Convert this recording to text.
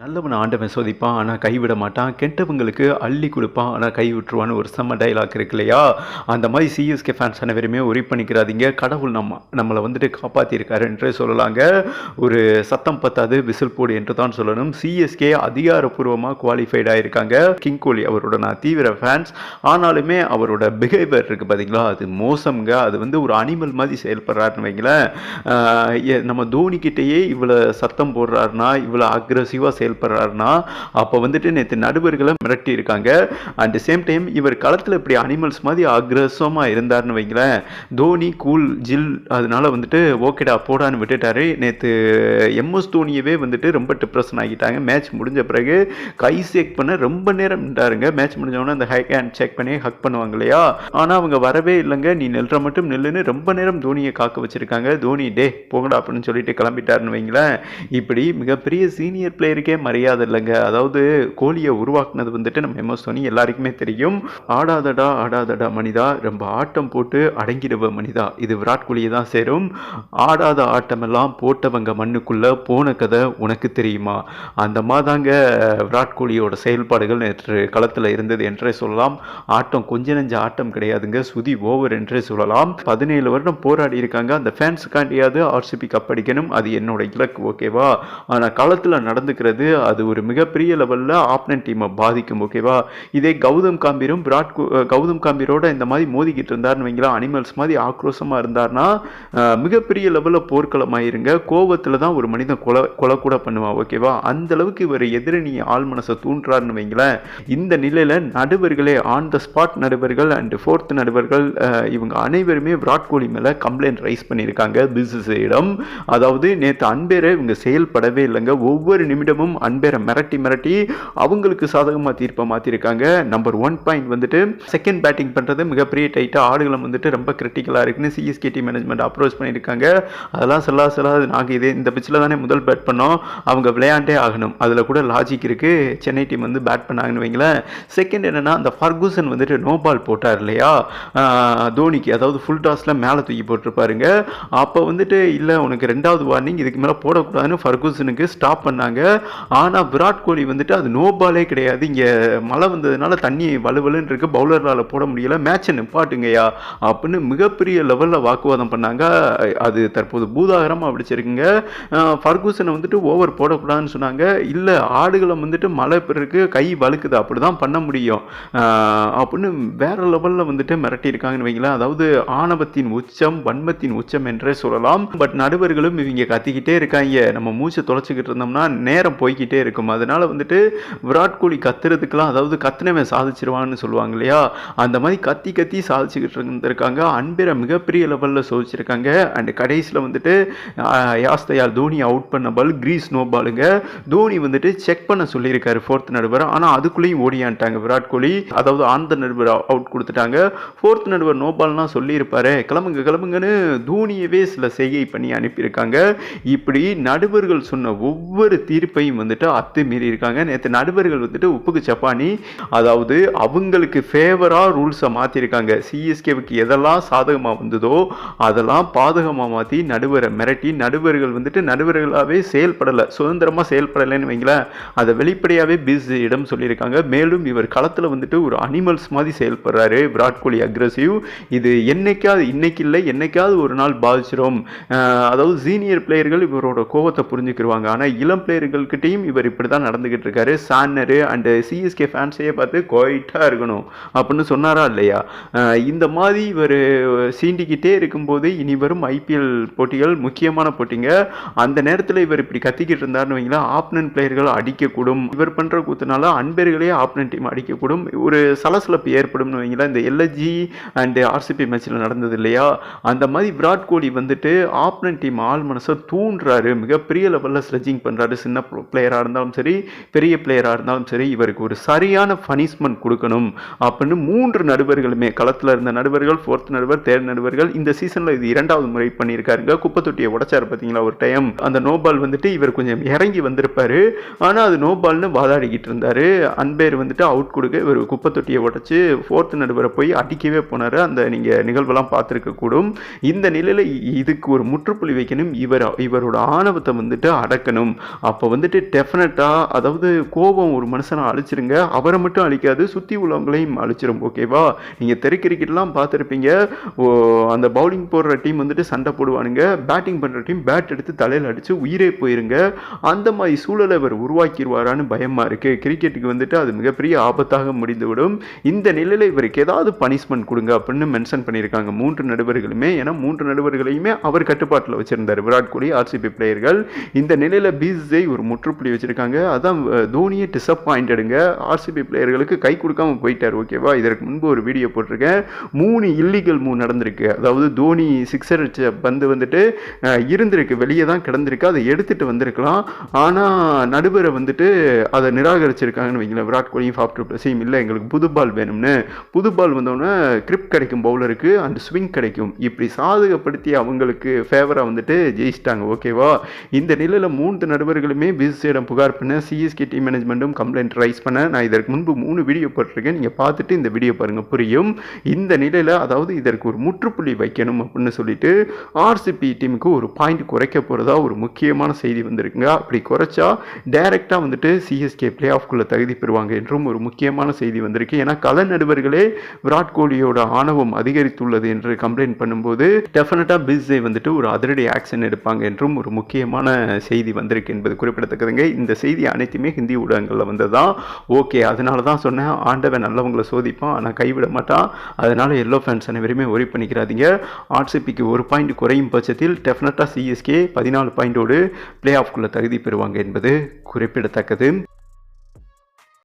நல்லவனை ஆண்டவன் சோதிப்பான் ஆனால் கைவிட மாட்டான். கெட்டவங்களுக்கு அள்ளி கொடுப்பான் ஆனால் கை விட்டுருவான்னு ஒரு செம்ம டைலாக் இருக்கு இல்லையா? அந்த மாதிரி சிஎஸ்கே ஃபேன்ஸ் அனைவருமே ஒரி பண்ணிக்கிறாதீங்க. கடவுள் நம்ம நம்மளை வந்துட்டு காப்பாற்றிருக்காரு என்றே சொல்லலாங்க. ஒரு சத்தம் பத்தாது விசில் போடு என்று தான் சொல்லணும். சிஎஸ்கே அதிகாரப்பூர்வமாக குவாலிஃபைட் ஆகியிருக்காங்க கிங் கோலி அவரோட நான் தீவிர ஃபேன்ஸ் ஆனாலுமே அவரோட பிஹேவியர் இருக்குது பார்த்தீங்களா அது மோசம்ங்க. அது வந்து ஒரு அனிமல் மாதிரி செயல்படுறாருன்னு வைங்களேன். நம்ம தோனிக்கிட்டேயே இவ்வளோ சத்தம் போடுறாருனா இவ்வளோ அக்ரஸிவாக செயல்படுறாருனா அப்போ வந்துட்டு நேற்று நடுவர்களை மிரட்டி இருக்காங்க அட் சேம் டைம் இவர் களத்தில் இப்படி அனிமல்ஸ் மாதிரி அக்ரஸமாக இருந்தாருன்னு வைங்களேன். தோனி கூல் ஜில் அதனால வந்துட்டு ஓகேடா போடான்னு விட்டுட்டாரு. நேற்று எம்எஸ் தோனியவே வந்துட்டு ரொம்ப டிப்ரெஷன் ஆகிட்டாங்க. மேட்ச் முடிஞ்ச பிறகு கை செக் பண்ண ரொம்ப நேரம் நின்றாருங்க. மேட்ச் முடிஞ்சவொடனே அந்த ஹை ஹேண்ட் செக் பண்ணி ஹக் பண்ணுவாங்க இல்லையா? ஆனால் அவங்க வரவே இல்லைங்க. நீ நில்ற மட்டும் நில்லுன்னு ரொம்ப நேரம் தோனியை காக்க வச்சிருக்காங்க. தோனி டே போங்கடா அப்படின்னு சொல்லிட்டு கிளம்பிட்டாருன்னு வைங்களேன். இப்படி மிகப்பெரிய சீனியர் பிளேயருக்கே மரியாதை இல்லைங்க. அதாவது கோழியை உருவாக்குனது வந்துட்டு நம்ம எம்எஸ் தோனி எல்லாருக்குமே தெரியும். ஆடாதடா ஆடாதடா மனிதா ரொம்ப ஆட்டம் போட்டு அடங்கிடுவ மனிதா. இது விராட் கோலியை தான் சேரும். ஆடாத ஆட்டமெல்லாம் போட்டவங்க மண்ணுக்குள்ள போன கதை உனக்கு தெரியுமா? அந்த மாதாங்க விராட் கோலியோட செயல்பாடுகள் நேற்று களத்தில் இருந்தது என்றே சொல்லலாம். ஆட்டம் கொஞ்ச நெஞ்ச ஆட்டம் கிடையாதுங்க. சுதி ஓவர் என்றே சொல்லலாம். பதினேழு வருடம் போராடி இருக்காங்க. அந்த ஃபேன்ஸுக்காண்டியாவது ஆர்சிபி கப் அடிக்கணும். அது என்னோட இலக்கு ஓகேவா? ஆனால் களத்தில் நடந்துக்கிறது அது ஒரு மிகப்பெரிய லெவலில் ஆப்னன் டீமை பாதிக்கும் ஓகேவா இதே கௌதம் காம்பீரும் விராட் கோ- கௌதம் காம்பீரோட இந்த மாதிரி மோதிக்கிட்டு இருந்தாருன்னு வைங்களா அனிமல்ஸ் மாதிரி ஆக்ரோஷமாக இருந்தார்னா மிகப்பெரிய லெவலில் போர்க்களமாயிருங்க. கோவத்தில் தான் ஒரு மனிதன் கொலை கொலை கூட பண்ணுவான் ஓகேவா அந்த அளவுக்கு இவர் எதிரணி ஆள் மனசை தூண்டுறாருன்னு வைங்களேன் இந்த நிலையில் நடுவர்களே ஆன் த ஸ்பாட் நடுவர்கள் அண்ட் ஃபோர்த் நடுவர்கள் இவங்க அனைவருமே விராட் கோலி மேலே கம்ப்ளைண்ட் ரைஸ் பண்ணியிருக்காங்க. பிசிசியிடம் அதாவது நேற்று அன்பேரை இவங்க செயல்படவே இல்லைங்க. ஒவ்வொரு நிமிடமும் அன்பேரை மிரட்டி மிரட்டி அவங்களுக்கு சாதகமாக தீர்ப்பை மாற்றிருக்காங்க நம்பர் ஒன் பாயிண்ட் வந்துட்டு செகண்ட் பேட்டிங் பண்ணுறது மிகப்பெரிய டைட்டாக ஆடுகளம் வந்துட்டு ரொம்ப கிரிட்டிக்கலாக இருக்குன்னு சிஎஸ்கே டி மேனேஜ்மெண்ட் அப்ரோச் பண்ணியிருக்காங்க. அதெல்லாம் சொல்லா சொல்லாது. நாங்கள் இதே இந்த பிச்சில் தானே முதல் பேட் பண்ணோம். அவங்க விளையாண்டே ஆகணும். அதில் கூட லாஜிக் இருக்குது சென்னை டீம் வந்து பேட் பண்ணாங்கன்னு வைங்களேன். செகண்ட் என்னென்னா அந்த ஃபர்கூசன் வந்துட்டு நோ பால் போட்டார் இல்லையா? தோனிக்கு அதாவது ஃபுல் டாஸில் மேலே தூக்கி போட்டிருப்பாருங்க. அப்போ வந்துட்டு இல்லை உனக்கு ரெண்டாவது வார்னிங் இதுக்கு மேலே போடக்கூடாதுன்னு ஃபர்கூசனுக்கு ஸ்டாப் பண்ணாங்க. ஆனால் விராட் கோலி வந்துட்டு அது நோ பாலே கிடையாது. இங்கே மழை வந்ததுனால தண்ணி வலுவலுன்னு இருக்கு. பவுலரால் போட முடியல. மேட்சை நிப்பாட்டுங்கய்யா அப்படின்னு மிகப்பெரிய லெவலில் வாக்குவாதம் பண்ணாங்க. அது தற்போது பூதாகரமாக பிடிச்சிருக்குங்க ஃபர்கூசனை வந்துட்டு ஓவர் போடக்கூடாதுன்னு சொன்னாங்க. இல்லை ஆடுகளை வந்துட்டு மழை பிறகு கை வழுக்குது அப்படி தான் பண்ண முடியும். அப்படின்னு வேற லெவலில் வந்துட்டு மிரட்டியிருக்காங்கன்னு வைங்களேன். அதாவது ஆணவத்தின் உச்சம் வன்மத்தின் உச்சம் என்றே சொல்லலாம். பட் நடுவர்களும் இவங்க கத்திக்கிட்டே இருக்காங்க. நம்ம மூச்சை தொலைச்சிக்கிட்டு இருந்தோம்னா நேரம் போய்க்கிட்டே இருக்கும். அதனால் வந்துட்டு விராட் கோலி கத்துறதுக்கெலாம் அதாவது கத்துனவன் சாதிச்சிருவான்னு சொல்லுவாங்க இல்லையா? அந்த மாதிரி கத்தி கத்தி சாதிச்சுக்கிட்டு இருந்திருக்காங்க. அன்பிற மிகப்பெரிய லெவலில் சோதிச்சிருக்காங்க. அண்ட் கடைசியில் வந்துட்டு ஆஹ், யாஸ் தோனி அவுட் பண்ண பால் கிரீஸ் நோ பாலுங்க தோனி வந்துட்டு செக் பண்ண சொல்லியிருக்காரு ஃபோர்த் நடுவர். ஆனால் அதுக்குள்ளேயும் ஓடியான்ட்டாங்க விராட் கோலி. அதாவது ஆந்த நடுவர் அவுட் கொடுத்துட்டாங்க. ஃபோர்த் நடுவர் நோ பால்னா சொல்லியிருப்பாரு. கிளம்புங்க கிளம்புங்கன்னு தோனியவே சில செய்கை பண்ணி அனுப்பியிருக்காங்க. இப்படி நடுவர்கள் சொன்ன ஒவ்வொரு தீர்ப்பையும் வந்துட்டு அத்துமீறி இருக்காங்க. நேற்று நடுவர்கள் வந்துட்டு உப்புக்கு சப்பானி அதாவது அவங்களுக்கு ஃபேவராக ரூல்ஸை மாற்றிருக்காங்க சிஎஸ்கேவுக்கு எதெல்லாம் சாதகமாக வந்ததோ அதெல்லாம் பாதகமாக மாற்றி நடுவரை மிரட்டி நடுவர்கள் வந்துட்டு நடுவர்களாகவே செயல்படலை சுதந்திரமாக செயல்படலைன்னு வைங்களேன். அதை வெளிப்படையாகவே பிஸியிடம் சொல்லியிருக்காங்க. மேலும் இவர் களத்தில் வந்துட்டு ஒரு அனிமல்ஸ் மாதிரி செயல்படுறாரு. விராட் கோலி அக்ரஸிவ் இது என்னைக்காவது இன்னைக்கு இல்லை என்னைக்காவது ஒரு நாள் பாதிச்சிடும் அதாவது சீனியர் பிளேயர்கள் இவரோட கோவத்தை புரிஞ்சுக்கிடுவாங்க ஆனால் இளம் டீம் இவர் இப்படி தான் நடந்துக்கிட்டு இருக்காரு சான்னரு அண்டு சிஎஸ்கே ஃபேன்ஸையே பார்த்து கோயிட்டாக இருக்கணும் அப்படின்னு சொன்னாரா இல்லையா? இந்த மாதிரி இவர் சீண்டிக்கிட்டே இருக்கும்போது இனி வரும் ஐபிஎல் போட்டிகள் முக்கியமான போட்டிங்க. அந்த நேரத்தில் இவர் இப்படி கத்திக்கிட்டு இருந்தாருன்னு வைங்களேன் ஆப்னன் பிளேயர்கள் அடிக்கக்கூடும். இவர் பண்ணுற கூத்துனால அன்பர்களே ஆப்னன் டீம் அடிக்கக்கூடும். ஒரு சலசலப்பு ஏற்படும்னு வைங்களேன் இந்த எல்எஸ்ஜி அண்டு ஆர்சிபி மேட்ச்சில் நடந்தது இல்லையா? அந்த மாதிரி விராட் கோலி வந்துட்டு ஆப்னன் டீம் ஆள் மனசை தூண்டுறாரு. மிகப்பெரிய லெவலில் ஸ்லெஜிங் பண்ணுறாரு சின்ன பிளேயராக இருந்தாலும் சரி பெரிய பிளேயராக இருந்தாலும் சரி இவருக்கு ஒரு சரியான பனிஷ்மெண்ட் கொடுக்கணும் அப்படின்னு மூன்று நடுவர்களுமே களத்தில் இருந்த நடுவர்கள் ஃபோர்த் நடுவர் தேர்ட் நடுவர்கள் இந்த சீசனில் இது இரண்டாவது முறை பண்ணியிருக்காருங்க. குப்பை தொட்டியை உடைச்சாரு பார்த்தீங்களா ஒரு டைம் அந்த நோபால் வந்துட்டு இவர் கொஞ்சம் இறங்கி வந்திருப்பாரு. ஆனால் அது நோபால்னு வாதாடிக்கிட்டு இருந்தாரு. அன்பேர் வந்துட்டு அவுட் கொடுக்க இவர் குப்பை தொட்டியை உடைச்சு ஃபோர்த் நடுவரை போய் அடிக்கவே போனார். அந்த நீங்கள் நிகழ்வெல்லாம் பார்த்துருக்க கூடும். இந்த நிலையில் இதுக்கு ஒரு முற்றுப்புள்ளி வைக்கணும். இவர் இவரோட ஆணவத்தை வந்துட்டு அடக்கணும். அப்போ வந்துட்டு டெஃபினட்டாக அதாவது கோபம் ஒரு மனுஷனை அழிச்சிருங்க அவரை மட்டும் அழிக்காது சுற்றி உள்ளவங்களையும் அழிச்சிரும் ஓகேவா? நீங்கள் தெரு கிரிக்கெட்லாம் பார்த்துருப்பீங்க ஓ அந்த பவுலிங் போடுற டீம் வந்துட்டு சண்டை போடுவானுங்க பேட்டிங் பண்ணுற டீம் பேட் எடுத்து தலையில் அடித்து உயிரே போயிருங்க அந்த மாதிரி சூழலை இவர் உருவாக்கிடுவாரான்னு பயமாக இருக்குது கிரிக்கெட்டுக்கு வந்துட்டு அது மிகப்பெரிய ஆபத்தாக முடிந்துவிடும். இந்த நிலையில் இவருக்கு ஏதாவது பனிஷ்மெண்ட் கொடுங்க அப்படின்னு மென்ஷன் பண்ணியிருக்காங்க மூன்று நடுவர்களுமே. ஏன்னா மூன்று நடுவர்களையுமே அவர் கட்டுப்பாட்டில் வச்சுருந்தார். விராட் கோலி ஆர்சிபி பிளேயர்கள் இந்த நிலையில் பிசிஐ ஒரு முற்றுப்புள்ளி வச்சிருக்காங்க. அதான் தோனியை தோனியே டிசப்பாயிண்டடுங்க ஆர்சிபி பிளேயர்களுக்கு கை கொடுக்காம போயிட்டார் ஓகேவா? இதற்கு முன்பு ஒரு வீடியோ போட்டிருக்கேன். மூணு இல்லீகல் மூவ் நடந்திருக்கு. அதாவது தோனி சிக்ஸர் அடிச்ச பந்து வந்துட்டு இருந்திருக்கு. வெளியே தான் கிடந்திருக்கு. அதை எடுத்துகிட்டு வந்திருக்கலாம். ஆனால் நடுவரை வந்துட்டு அதை நிராகரிச்சிருக்காங்கன்னு வைங்களேன். விராட் கோலியும் ஃபாஃப்டர் பிளஸையும் இல்லை. எங்களுக்கு புது பால் வேணும்னு. புது பால் வந்தோடனே கிரிப் கிடைக்கும் பவுலருக்கு அண்ட் ஸ்விங் கிடைக்கும். இப்படி சாதகப்படுத்தி அவங்களுக்கு ஃபேவராக வந்துட்டு ஜெயிச்சிட்டாங்க ஓகேவா? இந்த நிலையில் மூன்று நடுவர்களுமே பிஸ் பிசிசியிடம் புகார் பண்ண சிஎஸ்கே டீம் மேனேஜ்மெண்ட்டும் கம்ப்ளைண்ட் ரைஸ் பண்ண நான் இதற்கு முன்பு மூணு வீடியோ போட்டிருக்கேன். நீங்கள் பார்த்துட்டு இந்த வீடியோ பாருங்கள் புரியும்? இந்த நிலையில் அதாவது இதற்கு ஒரு முற்றுப்புள்ளி வைக்கணும் அப்படின்னு சொல்லிட்டு ஆர்சிபி டீமுக்கு ஒரு பாயிண்ட் குறைக்க போகிறதா ஒரு முக்கியமான செய்தி வந்திருக்குங்க. அப்படி குறைச்சா டைரெக்டாக வந்துட்டு சிஎஸ்கே பிளே ஆஃப்குள்ளே தகுதி பெறுவாங்க என்றும் ஒரு முக்கியமான செய்தி வந்திருக்கு. ஏன்னா கள நடுவர்களே விராட் கோலியோட ஆணவம் அதிகரித்துள்ளது என்று கம்ப்ளைண்ட் பண்ணும்போது டெஃபினட்டாக பிஸ்ஸை வந்துட்டு ஒரு அதிரடி ஆக்ஷன் எடுப்பாங்க என்றும் ஒரு முக்கியமான செய்தி வந்திருக்கு என்பது குறிப்பிடத்தக்கதுங்க. இந்த செய்தி அனைத்துமே ஹிந்தி ஊடகங்களில் வந்ததுதான் ஓகே. அதனால தான் சொன்னேன். ஆண்டவன் நல்லவங்களை சோதிப்பான். ஆனால் கைவிட மாட்டான். அதனால எல்லோ ஃபேன்ஸ் அனைவருமே ஒரி பண்ணிக்கிறாதீங்க. ஆர்சிபிக்கு ஒரு பாயிண்ட் குறையும் பட்சத்தில் டெஃபினட்டாக சிஎஸ்கே பதினாலு பாயிண்டோடு பிளே ஆஃப்குள்ளே தகுதி பெறுவாங்க என்பது குறிப்பிடத்தக்கது.